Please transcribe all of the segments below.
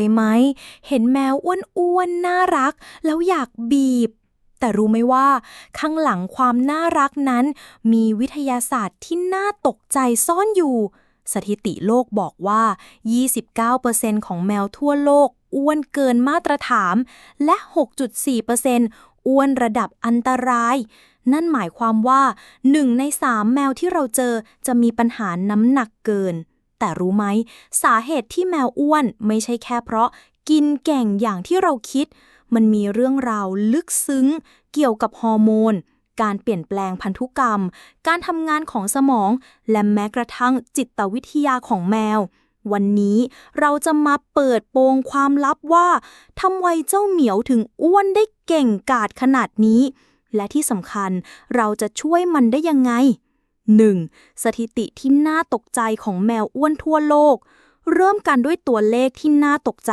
ยไหม เห็นแมวอ้วนๆ น่ารัก แล้วอยากบีบ แต่รู้ไหมว่า ข้างหลังความน่ารักนั้น มีวิทยาศาสตร์ที่น่าตกใจซ่อนอยู่ สถิติโลกบอกว่า 29%ของแมวทั่วโลก อ้วนเกินมาตรฐาน และ 6.4%อ้วนระดับอันตราย นั่นหมายความว่า 1 ใน 3 แมวที่เราเจอจะมีปัญหาน้ำหนักเกิน แต่รู้ไหม สาเหตุที่แมวอ้วนไม่ใช่แค่เพราะกินแก่งอย่างที่เราคิด มันมีเรื่องราวลึกซึ้ง เกี่ยวกับฮอร์โมน การเปลี่ยนแปลงพันธุกรรม การทำงานของสมอง และแม้กระทั่งจิตวิทยาของแมว วันนี้เราจะมาเปิดโปงความลับว่าทำไมเจ้าเหมียวถึงอ้วนได้เก่งกาจขนาดนี้ และที่สำคัญเราจะช่วยมันได้ยังไง 1. สถิติที่น่าตกใจของแมวอ้วนทั่วโลก เริ่มกันด้วยตัวเลขที่น่าตกใจ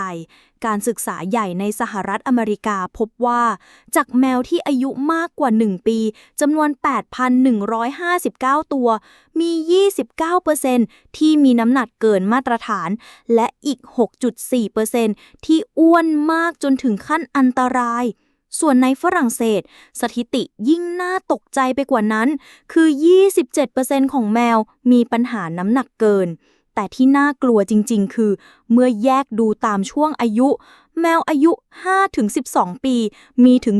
การศึกษาใหญ่ในสหรัฐอเมริกาพบว่า จากแมวที่อายุมากกว่า 1 ปีจำนวน 8,159 ตัว มี 29%ที่มีน้ำหนักเกินมาตรฐาน และอีก 6.4%ที่อ้วนมากจนถึงขั้นอันตราย ส่วนในฝรั่งเศส สถิติยิ่งน่าตกใจไปกว่านั้น คือ 27%ของแมวมีปัญหาน้ำหนักเกิน แต่ที่น่ากลัวจริง ๆ คือ เมื่อแยกดูตามช่วงอายุ แมวอายุ 5-12 ปี มีถึง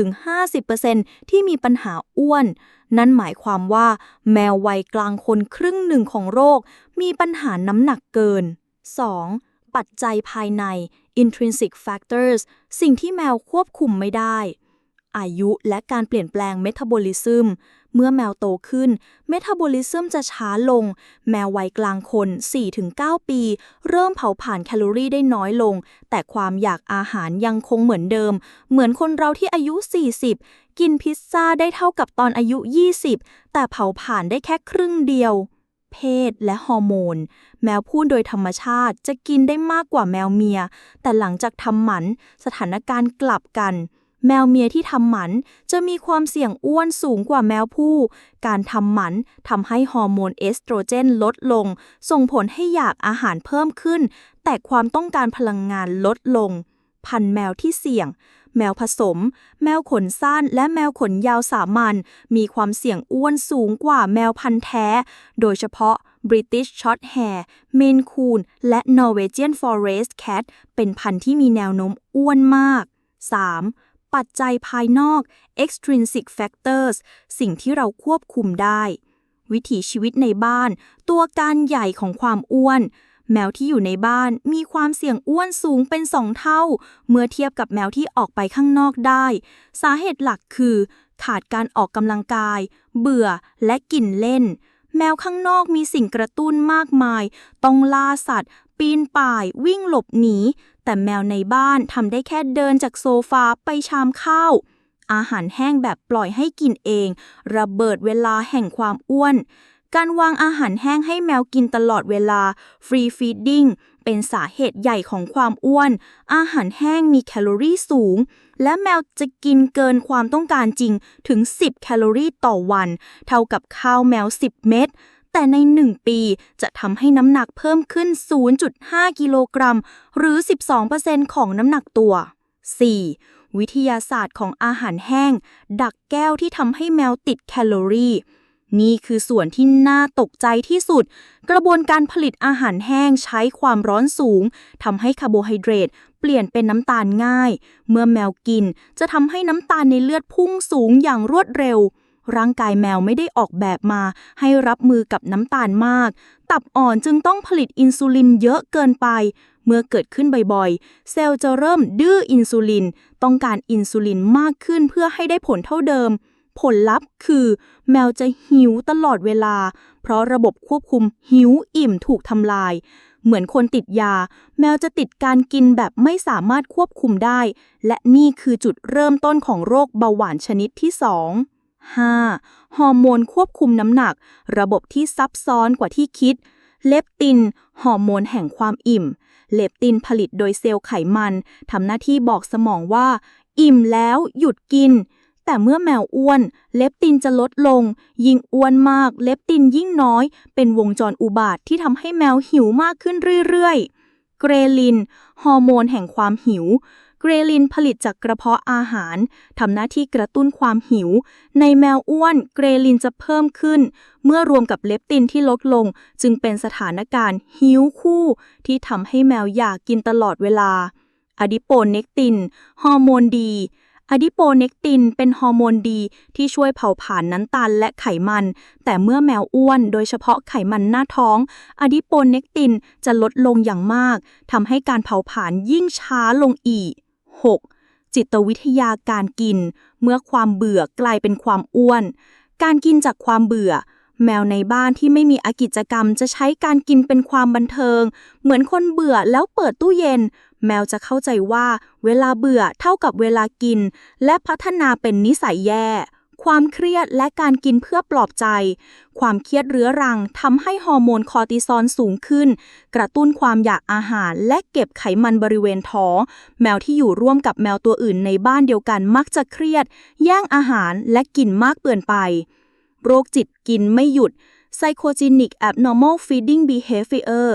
40-50%ที่มีปัญหาอ้วน นั่นหมายความว่าแมววัยกลางคนครึ่งหนึ่งของโรค มีปัญหาน้ำหนักเกิน 2. ปัจจัยภายใน intrinsic factors สิ่งที่แมวควบคุมไม่ได้ อายุและการเปลี่ยนแปลงเมตาบอลิซึม เมื่อแมวโตขึ้น เมตาบอลิซึมจะช้าลง แมววัยกลางคน 4-9 ปี เริ่มเผาผลาญแคลอรี่ได้น้อยลง แต่ความอยากอาหารยังคงเหมือนเดิม เหมือนคนเราที่อายุ 40 กินพิซซ่าได้เท่ากับตอนอายุ 20 แต่เผาผลาญได้แค่ครึ่งเดียว เพศ และฮอร์โมน แมวพูดโดยธรรมชาติจะกินได้มากกว่าแมวเมีย แต่หลังจากทำหมันสถานการณ์กลับกัน แมวเมียที่ทำหมันจะมีความเสี่ยงอ้วนสูงกว่าแมวผู้ การทำหมันทำให้ฮอร์โมนเอสโตรเจนลดลง ส่งผลให้อยากอาหารเพิ่มขึ้น แต่ความต้องการพลังงานลดลง พันแมวที่เสี่ยง แมวผสม แมวขนสั้น และแมวขนยาวสามัญมีความเสี่ยงอ้วนสูงกว่าแมวพันธุ์แท้ โดยเฉพาะ British Shorthair Maine Coon และ Norwegian Forest Cat เป็นพันธุ์ที่มีแนวโน้มอ้วนมาก 3. ปัจจัยภายนอก extrinsic factors สิ่งที่เราควบคุมได้ วิถีชีวิตในบ้าน ตัวการใหญ่ของความอ้วน แมวที่อยู่ในบ้านมีความเสี่ยงอ้วนสูงเป็นสองเท่า เมื่อเทียบกับแมวที่ออกไปข้างนอกได้ สาเหตุหลักคือ ขาดการออกกำลังกาย เบื่อและกินเล่น แมวข้างนอกมีสิ่งกระตุ้นมากมาย ต้องล่าสัตว์ ปีนป่าย วิ่งหลบหนี แต่แมวในบ้านทำได้แค่เดินจากโซฟาไปชามข้าวอาหารแห้งแบบปล่อยให้กินเอง ระเบิดเวลาแห่งความอ้วน การวางอาหารแห้งให้แมวกินตลอดเวลา free feeding เป็นสาเหตุใหญ่ของความอ้วน อาหารแห้งมีแคลอรี่สูง และแมวจะกินเกินความต้องการจริงถึง 10 แคลอรี่ต่อวัน เท่ากับข้าวแมว 10 เม็ดแต่ใน 1 ปีจะทำให้น้ำหนักเพิ่มขึ้น 0.5 กิโลกรัม หรือ 12%ของน้ำหนักตัว 4. วิทยาศาสตร์ของอาหารแห้ง ดักแก้วที่ทำให้แมวติดแคลอรี่ นี่คือส่วนที่น่าตกใจที่สุด กระบวนการผลิตอาหารแห้งใช้ความร้อนสูงทำให้คาร์โบไฮเดรตเปลี่ยนเป็นน้ำตาลง่าย เมื่อแมวกินจะทำให้น้ำตาลในเลือดพุ่งสูงอย่างรวดเร็ว ร่างกายแมวไม่ได้ออกแบบมา ให้รับมือกับน้ำตาลมาก ตับอ่อนจึงต้องผลิตอินซูลินเยอะเกินไป เมื่อเกิดขึ้นบ่อยๆ เซลล์จะเริ่มดื้ออินซูลิน ต้องการอินซูลินมากขึ้นเพื่อให้ได้ผลเท่าเดิม ผลลัพธ์คือ แมวจะหิวตลอดเวลา เพราะระบบควบคุมหิวอิ่มถูกทำลาย เหมือนคนติดยา แมวจะติดการกินแบบไม่สามารถควบคุมได้ และนี่คือจุดเริ่มต้นของโรคเบาหวานชนิดที่ 2 5. ฮอร์โมนควบคุมน้ำหนัก ระบบที่ซับซ้อนกว่าที่คิด เลปติน ฮอร์โมนแห่งความอิ่ม เลปตินผลิตโดยเซลล์ไขมัน ทำหน้าที่บอกสมองว่า อิ่มแล้วหยุดกิน แต่เมื่อแมวอ้วน เลปตินจะลดลง ยิ่งอ้วนมาก เลปตินยิ่งน้อย เป็นวงจรอุบาทที่ทำให้แมวหิวมากขึ้นเรื่อยๆ เกรลิน ฮอร์โมนแห่งความหิว เกรลินผลิตจากกระเพาะอาหารทำหน้าที่กระตุ้นความหิว ในแมวอ้วน เกรลินจะเพิ่มขึ้น เมื่อรวมกับเลปตินที่ลดลง จึงเป็นสถานการณ์หิวคู่ ที่ทำให้แมวอยากกินตลอดเวลาอะดิโปเนกติน ฮอร์โมนดี อะดิโปเนกตินเป็นฮอร์โมนดีที่ช่วยเผาผลาญน้ำตาลและไขมัน แต่เมื่อแมวอ้วนโดยเฉพาะไขมันหน้าท้องอะดิโปเนกตินจะลดลงอย่างมากทำให้การเผาผลาญยิ่งช้าลงอีก 6. จิตวิทยาการกิน เมื่อความเบื่อกลายเป็นความอ้วน การกินจากความเบื่อ แมวในบ้านที่ไม่มีอากิจกรรมจะใช้การกินเป็นความบันเทิง เหมือนคนเบื่อแล้วเปิดตู้เย็น แมวจะเข้าใจว่าเวลาเบื่อเท่ากับเวลากิน และพัฒนาเป็นนิสัยแย่ ความเครียดและการกินเพื่อปลอบใจ ความเครียดเรื้อรังทำให้ฮอร์โมนคอร์ติซอลสูงขึ้น กระตุ้นความอยากอาหารและเก็บไขมันบริเวณท้องแมวที่อยู่ร่วมกับแมวตัวอื่นในบ้านเดียวกันมักจะเครียด แย่งอาหารและกินมากเกินไป โรคจิตกินไม่หยุด Psychogenic Abnormal Feeding Behavior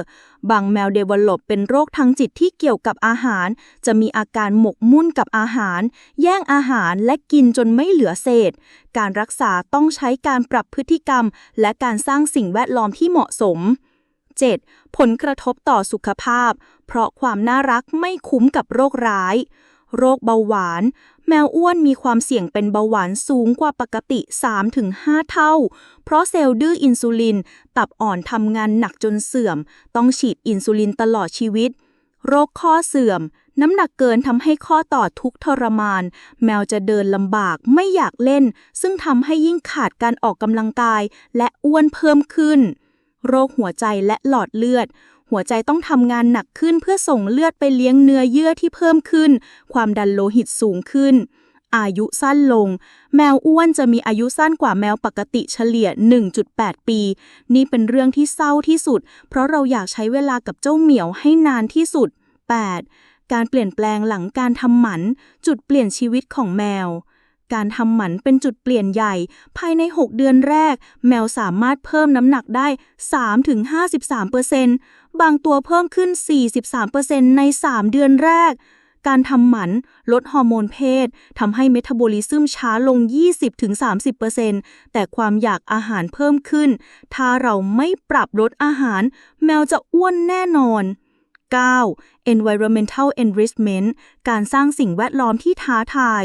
บางแมว develop เป็นโรคทางจิตที่เกี่ยวกับอาหาร จะมีอาการหมกมุ่นกับอาหาร แย่งอาหารและกินจนไม่เหลือเศษ การรักษาต้องใช้การปรับพฤติกรรม และการสร้างสิ่งแวดล้อมที่เหมาะสม 7. ผลกระทบต่อสุขภาพ เพราะความน่ารักไม่คุ้มกับโรคร้าย โรคเบาหวาน แมวอ้วนมีความเสี่ยงเป็นเบาหวานสูงกว่าปกติ 3-5 เท่า เพราะเซลล์ดื้ออินซูลิน ตับอ่อนทำงานหนักจนเสื่อม ต้องฉีดอินซูลินตลอดชีวิต โรคข้อเสื่อม น้ำหนักเกินทำให้ข้อต่อทุกทรมาน แมวจะเดินลำบากไม่อยากเล่น ซึ่งทำให้ยิ่งขาดการออกกำลังกาย และอ้วนเพิ่มขึ้นโรคหัวใจและหลอดเลือด หัวใจต้องทำงานหนักขึ้นเพื่อส่งเลือดไปเลี้ยงเนื้อเยื่อที่เพิ่มขึ้น ความดันโลหิตสูงขึ้น อายุสั้นลง แมวอ้วนจะมีอายุสั้นกว่าแมวปกติเฉลี่ย 1.8 ปี นี่เป็นเรื่องที่เศร้าที่สุด เพราะเราอยากใช้เวลากับเจ้าเหมียวให้นานที่สุด 8. การเปลี่ยนแปลงหลังการทำหมัน จุดเปลี่ยนชีวิตของแมว การทำหมันเป็นจุดเปลี่ยนใหญ่ ภายใน 6 เดือนแรก แมวสามารถเพิ่มน้ำหนักได้ 3-53%บางตัวเพิ่มขึ้น 43%ใน 3 เดือนแรก การทำหมันลดฮอร์โมนเพศทำให้เมตาบอลิซึมช้าลง 20-30%แต่ความอยากอาหารเพิ่มขึ้น ถ้าเราไม่ปรับลดอาหาร แมวจะอ้วนแน่นอน 9. environmental enrichment การสร้างสิ่งแวดล้อมที่ท้าทาย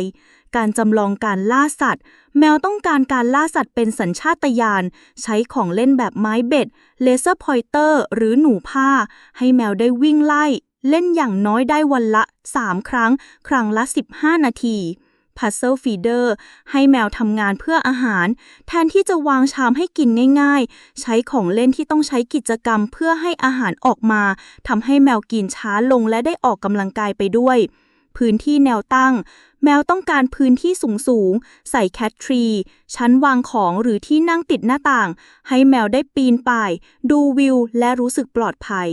การจำลองการล่าสัตว์ แมวต้องการการล่าสัตว์เป็นสัญชาตญาณใช้ของเล่นแบบไม้เบ็ด เลเซอร์พอยเตอร์ หรือหนูผ้า ให้แมวได้วิ่งไล่ เล่นอย่างน้อยได้วันละ 3 ครั้ง ครั้งละ 15 นาที Puzzle Feeder ให้แมวทำงานเพื่ออาหาร แทนที่จะวางชามให้กินง่าย ๆ ใช้ของเล่นที่ต้องใช้กิจกรรมเพื่อให้อาหารออกมาทำให้แมวกินช้าลงและได้ออกกำลังกายไปด้วย พื้นที่แนวตั้ง แมวต้องการพื้นที่สูงสูง ใส่แคททรี ชั้นวางของหรือที่นั่งติดหน้าต่าง ให้แมวได้ปีนป่าย ดูวิว และรู้สึกปลอดภัย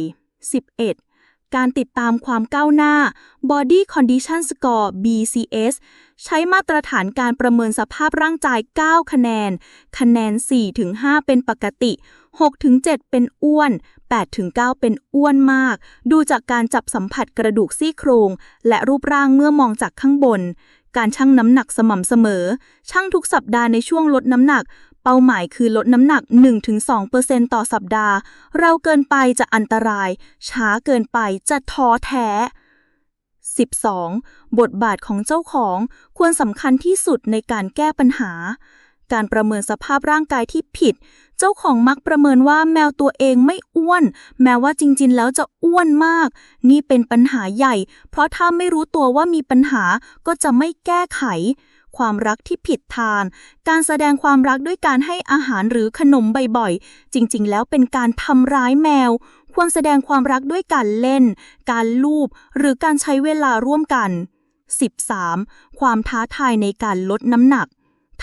11. การติดตามความก้าวหน้า Body Condition Score BCS ใช้มาตรฐานการประเมินสภาพร่างกาย 9 คะแนน คะแนน 4-5 เป็นปกติ 6-7 เป็นอ้วน 8-9 เป็นอ้วนมาก ดูจากการจับสัมผัสกระดูกซี่โครง และรูปร่างเมื่อมองจากข้างบน การชั่งน้ำหนักสม่ำเสมอ ชั่งทุกสัปดาห์ในช่วงลดน้ำหนัก เป้าหมายคือลดน้ำหนัก 1-2%ต่อสัปดาห์ เราเกินไปจะอันตราย ช้าเกินไปจะท้อแท้ 12. บทบาทของเจ้าของควรสำคัญที่สุดในการแก้ปัญหา การประเมินสภาพร่างกายที่ผิด เจ้าของมักประเมินว่าแมวตัวเองไม่อ้วน แม้ว่าจริงๆ แล้วจะอ้วนมาก นี่เป็นปัญหาใหญ่ เพราะถ้าไม่รู้ตัวว่ามีปัญหาก็จะไม่แก้ไข ความรักที่ผิดทางการแสดงความรักด้วยการให้อาหารหรือขนมบ่อยๆ จริงๆ แล้วเป็นการทำร้ายแมว ควรแสดงความรักด้วยการเล่น การลูบ หรือการใช้เวลาร่วมกัน 13. ความท้าทายในการลดน้ำหนัก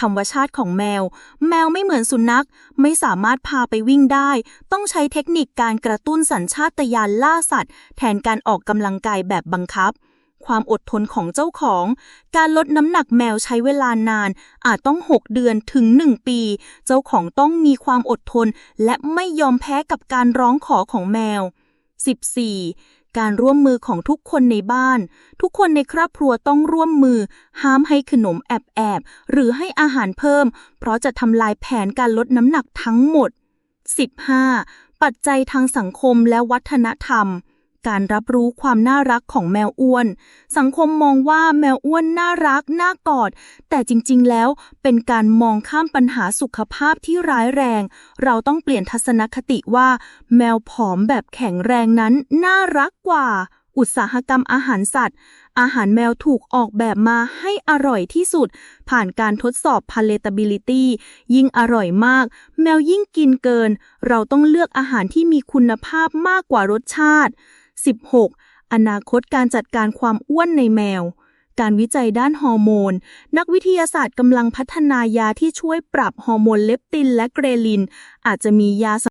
ธรรมชาติของแมว แมวไม่เหมือนสุนัข ไม่สามารถพาไปวิ่งได้ ต้องใช้เทคนิคการกระตุ้นสัญชาตญาณล่าสัตว์ แทนการออกกำลังกายแบบบังคับ ความอดทนของเจ้าของ การลดน้ำหนักแมวใช้เวลานาน อาจต้อง 6 เดือนถึง 1 ปี เจ้าของต้องมีความอดทน และไม่ยอมแพ้กับการร้องขอของแมว 14. การร่วมมือของทุกคนในบ้าน ทุกคนในครอบครัวต้องร่วมมือ ห้ามให้ขนมแอบแอบหรือให้อาหารเพิ่ม เพราะจะทำลายแผนการลดน้ำหนักทั้งหมด 15. ปัจจัยทางสังคมและวัฒนธรรม การรับรู้ความน่ารักของแมวอ้วน สังคมมองว่าแมวอ้วนน่ารัก น่ากอด แต่จริงๆ แล้วเป็นการมองข้ามปัญหาสุขภาพที่ร้ายแรง เราต้องเปลี่ยนทัศนคติว่า แมวผอมแบบแข็งแรงนั้นน่ารักกว่า อุตสาหกรรมอาหารสัตว์ อาหารแมวถูกออกแบบมาให้อร่อยที่สุด ผ่านการทดสอบ palatability ยิ่งอร่อยมาก แมวยิ่งกินเกิน เราต้องเลือกอาหารที่มีคุณภาพมากกว่ารสชาติ 16. อนาคตการจัดการความอ้วนในแมว การวิจัยด้านฮอร์โมน นักวิทยาศาสตร์กำลังพัฒนายาที่ช่วยปรับฮอร์โมนเลปตินและเกรลิน อาจจะมียา